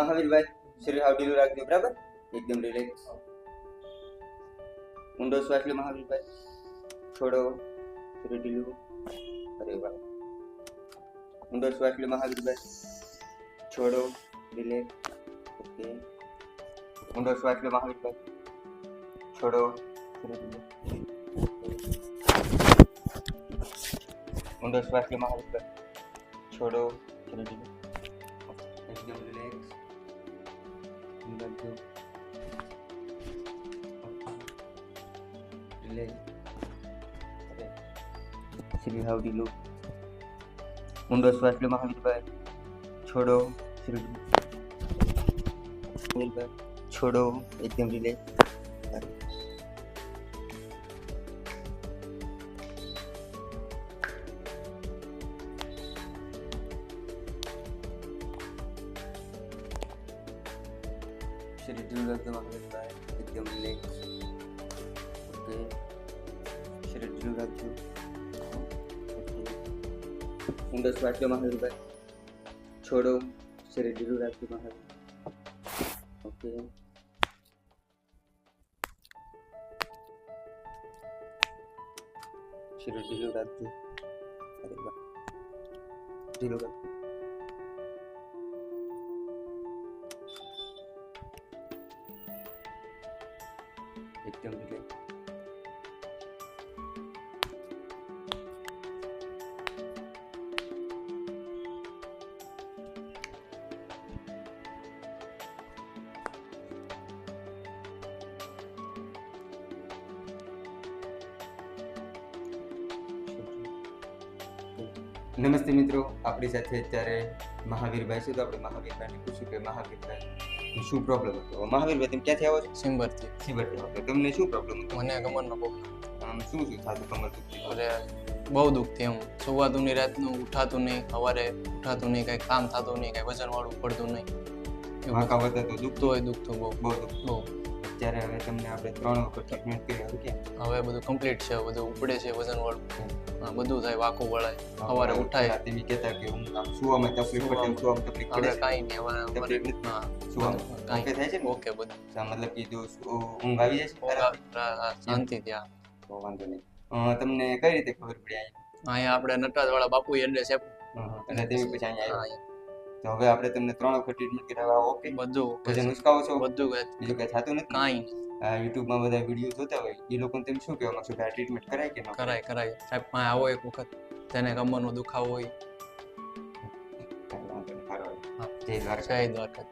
મહાવીરભાઈ શરીર હાવ ઢીલું રાખજો, બરાબર? એકદમ રિલેક્સ ઊંડો શ્વાસ લો મહાવીરભાઈ. છોડો શરીર ઢીલું અરે વાહ. ઊંડો શ્વાસ લો મહાવીરભાઈ. છોડો રિલેક્સ ઓકે. ઊંડો શ્વાસ લો મહાવીરભાઈ. છોડો શરીર ઢીલું ઊંડો શ્વાસ લો મહાવીરભાઈ. છોડો રિલેક્સ રાખજો રિલેક્સ શ્રી હાવ ઢીલું ઊંડો શ્વાસ લો મહાવીરભાઈ છોડો શ્રી મહાવીરભાઈ છોડો એકદમ રિલેક્સ શરીર ઢીલું રાખજો મહાવીરભાઈ એકદમ રિલેક્સ ઓકે શરીર ઢીલું રાખજો ઓકે ઊંડો શ્વાસ લો મહાવીરભાઈ છોડો શરીર ઢીલું રાખજો મહાવીર ઓકે શરીર ઢીલું રાખજો અરે વાહ ઢીલું રાખજો એકદમ રિલેક્સ નમસ્તે મિત્રો આપણી સાથે અત્યારે મહાવીરભાઈ છે તો આપણે મહાવીરભાઈને પૂછ્યું કે મહાવીરભાઈ શું પ્રોબ્લેમ હતો? મહાવીરભાઈ તમે ક્યાંથી આવો છો? સિંબરથી સિબરથી ઓકે તમને શું પ્રોબ્લેમ હતો? મને કમરનો પ્રોબ્લેમ આમ શું શું થતું કમર દુખતી અરે બહુ દુખતી એમ. સુવાતું નહીં રાતનું ઉઠાતું નહીં સવારે ઉઠાતું નહીં કાંઈ કામ થતું નહીં કાંઈ વજનવાળું પડતું નહીં. વાંકા વધે તો દુખતું દુખતું હોય દુખતું બહુ. બહુ દુખતું. અત્યારે હવે તમને આપણે ત્રણ વખત ટ્રીટમેન્ટ કરી કે હવે બધું કમ્પ્લીટ છે બધું ઉપડે છે વજન વાળું. બધું થાય વાકું વળાય. સવારે ઉઠાય. તેવી કહેતા કે હું આમ સુવામાં તકલીફ પડે સુવામાં. તકલીફ પડે. કાંઈ નહીં તકલીફ. સુવામાં. કાંઈ થાય છે ઓકે બધું. મતલબ કે જો ઊંઘ આવી જાય છે? શાંતિ હા તો વાંધો નહીં. તમને કઈ રીતે ખબર પડી અહીંયા? અહીંયા આપણે નટરાજ વાળા બાપુ એડ્રેસ આપ્યું. અને તેવી પછી અહીંયા આવ્યા? તો હવે આપણે તમને ત્રણ વખત ટ્રીટમેન્ટ કરાવવા ઓકે બધું વજન ઉચકાવો છો. બધું બીજું કઈ થતું નથી? કાંઈ યુટ્યુબમાં બધા વીડિયો જોતા હોય એ લોકોને તમે શું કહેવા માંગશો? કે આ ટ્રીટમેન્ટ કરાય કે ન કરાય? કરાય સાહેબ પાસે આવો એક વખત. તેને કમરનો દુખાવો હોય. જય દ્વારકા. જય દ્વારકા.